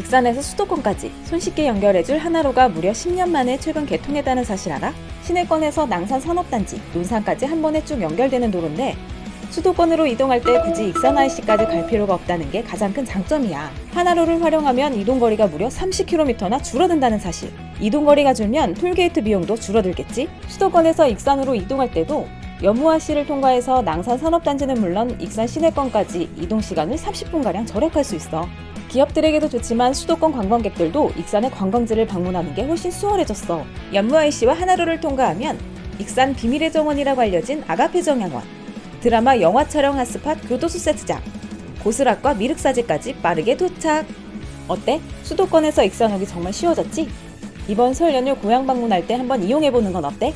익산에서 수도권까지 손쉽게 연결해줄 하나로가 무려 10년 만에 최근 개통했다는 사실 알아? 시내권에서 낭산 산업단지, 논산까지 한 번에 쭉 연결되는 도로인데 수도권으로 이동할 때 굳이 익산 IC까지 갈 필요가 없다는 게 가장 큰 장점이야. 하나로를 활용하면 이동거리가 무려 30km나 줄어든다는 사실. 이동거리가 줄면 톨게이트 비용도 줄어들겠지? 수도권에서 익산으로 이동할 때도 여무아시를 통과해서 낭산 산업단지는 물론 익산 시내권까지 이동 시간을 30분가량 절약할 수 있어. 기업들에게도 좋지만 수도권 관광객들도 익산의 관광지를 방문하는 게 훨씬 수월해졌어. 연무아이씨와 하나로를 통과하면 익산 비밀의 정원이라고 알려진 아가페 정양원, 드라마 영화 촬영 핫스팟 교도소 세트장, 고스락과 미륵사지까지 빠르게 도착. 어때? 수도권에서 익산 오기 정말 쉬워졌지? 이번 설 연휴 고향 방문할 때 한번 이용해보는 건 어때?